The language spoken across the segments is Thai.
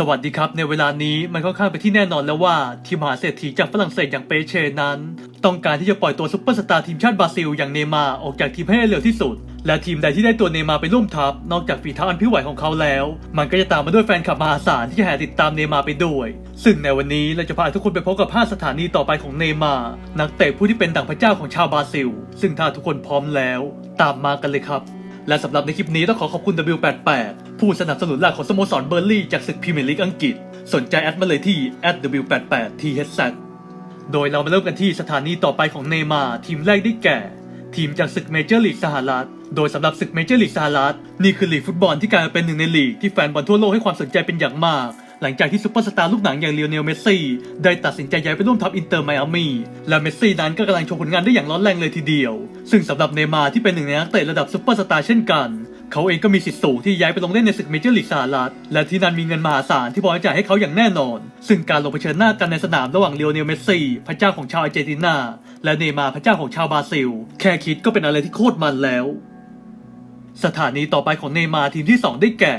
สวัสดีครับในเวลานี้มันค่อนข้างเป็นที่แน่นอนแล้วว่า ทีมหาเศรษฐีจากฝรั่งเศสอย่างเปเชนั้น ต้องการที่จะปล่อยตัวซุปเปอร์สตาร์ทีมชาติบราซิลอย่างเนมาออกจากทีมให้เร็วที่สุด และทีมใดที่ได้ตัวเนมาไปร่วมทัพ นอกจากฝีเท้าอันพิ้วไหวของเขาแล้ว มันก็จะตามมาด้วยแฟนคลับมหาศาลที่จะแห่ติดตามเนมาไปด้วย ซึ่งในวันนี้เราจะพาทุกคนไปพบกับ5สถานีต่อไปของเนมานักเตะผู้ที่เป็นดั่งพระเจ้าของชาวบราซิล ซึ่งถ้าทุกคนพร้อมแล้ว ตามมากันเลยครับ และสำหรับในคลิปนี้ต้องขอขอบคุณ W88 ผู้สนับสนุนหลักของสโมสรเบอร์ลี่จากศึกพรีเมียร์ลีกอังกฤษ สนใจแอดมาเลยที่ @w88thz โดยเรามาเริ่มกันที่สถานีต่อไปของเนย์มาทีมแรกได้แก่ ทีมจากศึกเมเจอร์ลีกสหรัฐ โดยสำหรับศึกเมเจอร์ลีกสหรัฐนี่คือลีกฟุตบอลที่กลายมาเป็นหนึ่งในลีกที่แฟนบอลทั่วโลกให้ความสนใจเป็นอย่างมาก หลังจากที่ซุปเปอร์สตาร์ลูกหนังอย่างเลโอเนลเมสซี่ได้ตัดสินใจย้ายไปร่วมทัพอินเตอร์ไมอามี่และเมสซี่นั้นก็กำลังโชว์ผลงานได้อย่างร้อนแรงเลยทีเดียว ซึ่งสำหรับเนย์มาร์ที่เป็นหนึ่งในนักเตะระดับซุปเปอร์สตาร์เช่นกันเขาเองก็มีสิทธิ์สูงที่ย้ายไปลงเล่นในศึกเมเจอร์ลีกสหรัฐ และที่นั่นมีเงินมหาศาลที่พอจะจ่ายให้เขาอย่างแน่นอน ซึ่งการลงเผชิญหน้ากันในสนามระหว่างเลโอเนลเมสซี่พระเจ้าของชาวอาร์เจนตินา และเนย์มาร์พระเจ้าของชาวบราซิล แค่คิดก็เป็นอะไรที่โคตรมันแล้ว สถานีต่อไปของเนย์มาร์ทีมที่ 2 ได้แก่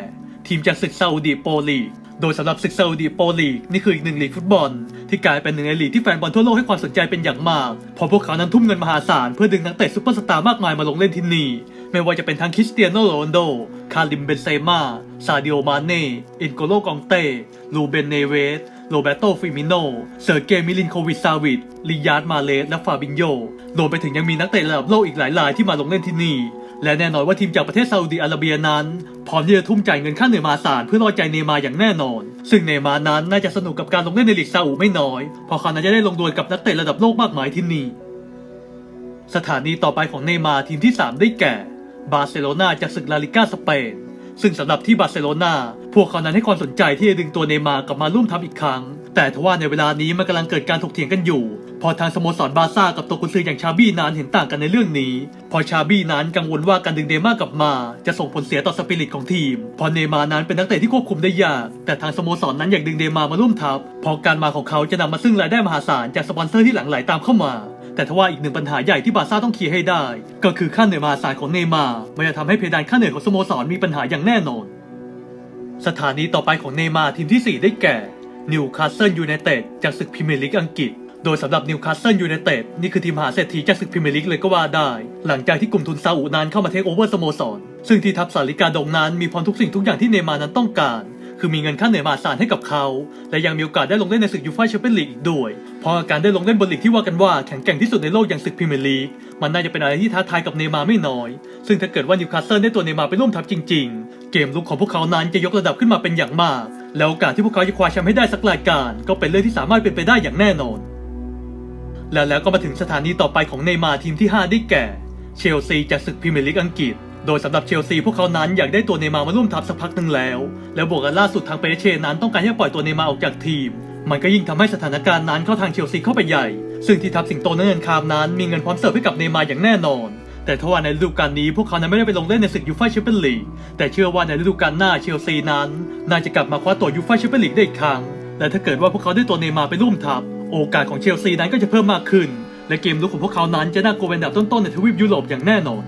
ทีมจากศึกซาอุดีโปลีก โดยสำหรับศึกซาอุดีโปลีกนี่คืออีกหนึ่งลีกฟุตบอล ที่กลายเป็นหนึ่งในลีกที่แฟนบอลทั่วโลกให้ความสนใจเป็นอย่างมากเพราะพวกเขานั้นทุ่มเงินมหาศาลเพื่อดึงนักเตะซุปเปอร์สตาร์มากมายมาลงเล่นที่นี่ไม่ว่าจะเป็นทั้งคริสเตียโนโรนโด คาริมเบนเซม่าซาดิโอมาเน่อินโกโลกองเต้ลูเบนเนเวสโรเบโตฟิมิโน เซอร์เกมิลินโควิซาวิดลิยาร์ดมาเลสและฟาบินโยรวมไปถึงยังมีนักเตะระดับโลกอีกหลายรายที่มาลงเล่นที่นี่ และแน่นอนว่าทีมจากประเทศซาอุดิอาระเบียนั้น พร้อมที่จะทุ่มจ่ายเงินค่าเหนื่อยมาศาลเพื่อรอใจเนย์มาอย่างแน่นอน ซึ่งเนย์มานั้นน่าจะสนุกกับการลงเล่นในลีกซาอุไม่น้อยเพราะเขานั้นจะได้ลงดวลกับนักเตะระดับโลกมากมายที่นี่ สถานีต่อไปของเนย์มาทีมที่ 3 ได้แก่ บาร์เซโลนาจากศึกลาลิก้าสเปนซึ่งสำหรับที่บาร์เซโลนาพวกเขานั้นให้ความสนใจที่จะดึงตัวเนย์มากลับมาร่วมทัพอีกครั้ง แต่ทว่าในเวลานี้มันกำลังเกิดการถกเถียงกันอยู่ พอทางสโมสรบาร์ซ่ากับตัวกุนซืออย่างชาบี้นันเห็นต่างกันในเรื่องนี้ พอชาบี้นันกังวลว่าการดึงเนย์มาร์กลับมา จะส่งผลเสียต่อสปิริตของทีมพราะเนมาร์นั้นเป็นนักเตะที่ควบคุมได้ยาก แต่ทางสโมสรนั้นอยากดึงเนมาร์มาร่วมทัพเพราะการมาของเขาจะนำมาซึ่งรายได้มหาศาลจากสปอนเซอร์ที่หลั่งไหลตามเข้ามาแต่ทว่าอีกหนึ่งปัญหาใหญ่ที่บาร์ซ่าต้องเคลียร์ให้ได้ ก็คือค่าเหนื่อยมหาศาลของเนมาร์มันจะทำให้เพดานค่าเหนื่อยของสโมสรมีปัญหาอย่างแน่นอน สถานีต่อไปของเนมาร์ทีมที่ 4 ได้แก่นิวคาสเซิลยูไนเต็ดจากศึกพรีเมียร์ลีกอังกฤษ โดยสำหรับนิวคาสเซิลยูไนเต็ดนี่คือทีมมหาเศรษฐีจากศึกพรีเมียร์ลีกเลยก็ว่าได้ หลังจากที่กลุ่มทุนซาอุนั้นเข้ามาเทคโอเวอร์สโมสร ซึ่งที่ทัพสาริกาดงนั้นมีพร้อมทุกสิ่งทุกอย่างที่เนมานั้นต้องการคือมีเงินค่าเหนื่อยมหาศาลให้กับเขา และยังมีโอกาสได้ลงเล่นในศึกยูฟ่าแชมเปี้ยนลีกอีกด้วย เพราะการได้ลงเล่นบนลีกที่ว่ากันว่าแข็งแกร่งที่สุดในโลกอย่างศึกพรีเมียร์ลีก มันน่าจะเป็นอะไรที่ท้าทายกับเนมาไม่น้อย ซึ่งถ้าเกิดว่านิวคาสเซิลได้ตัวเนมาไปร่วมทัพจริง ๆ เกมลุกของพวกเขานั้นจะยกระดับขึ้นมาเป็นอย่างมาก แล้วโอกาสที่พวกเขาจะคว้าแชมป์ให้ได้สักรายการ ก็เป็นเรื่องที่สามารถเป็นไปได้อย่างแน่นอน และแล้วก็มาถึงสถานีต่อไปของเนย์มาร์ทีมที่ 5 ได้แก่ เชลซีจากศึกพรีเมียร์ลีกอังกฤษ โดยสำหรับเชลซีพวกเขานั้นอยากได้ตัวเนย์มาร์มาร่วมทัพสักพักหนึ่งแล้ว แล้วบวกกันล่าสุดทางเปเรเช่นั้นต้องการให้ปล่อยตัวเนย์มาร์ออกจากทีม มันก็ยิ่งทำให้สถานการณ์นั้นเข้าทางเชลซีเข้าไปใหญ่ ซึ่งที่ทัพสิงโตนั้นเงินคามนั้นมีเงินพร้อมเสิร์ฟให้กับเนย์มาร์อย่างแน่นอนแต่ทว่าในฤดูกาลนี้พวกเขานั้นไม่ได้ไปลงเล่นในศึกยูฟ่าแชมเปี้ยนลีกแต่เชื่อว่าในฤดูกาลหน้าเชลซีนั้น น่าจะกลับมาคว้าตัวยูฟ่าแชมเปี้ยนลีกได้อีกครั้งและถ้าเกิดว่าพวกเขาได้ตัวเนย์มาร์ไปร่วมทัพ โอกาสของเชลซีนั้นก็จะเพิ่มมากขึ้น และเกมลุกของพวกเขานั้นจะน่ากลัวเป็นอันดับต้นๆในทวีปยุโรปอย่างแน่นอน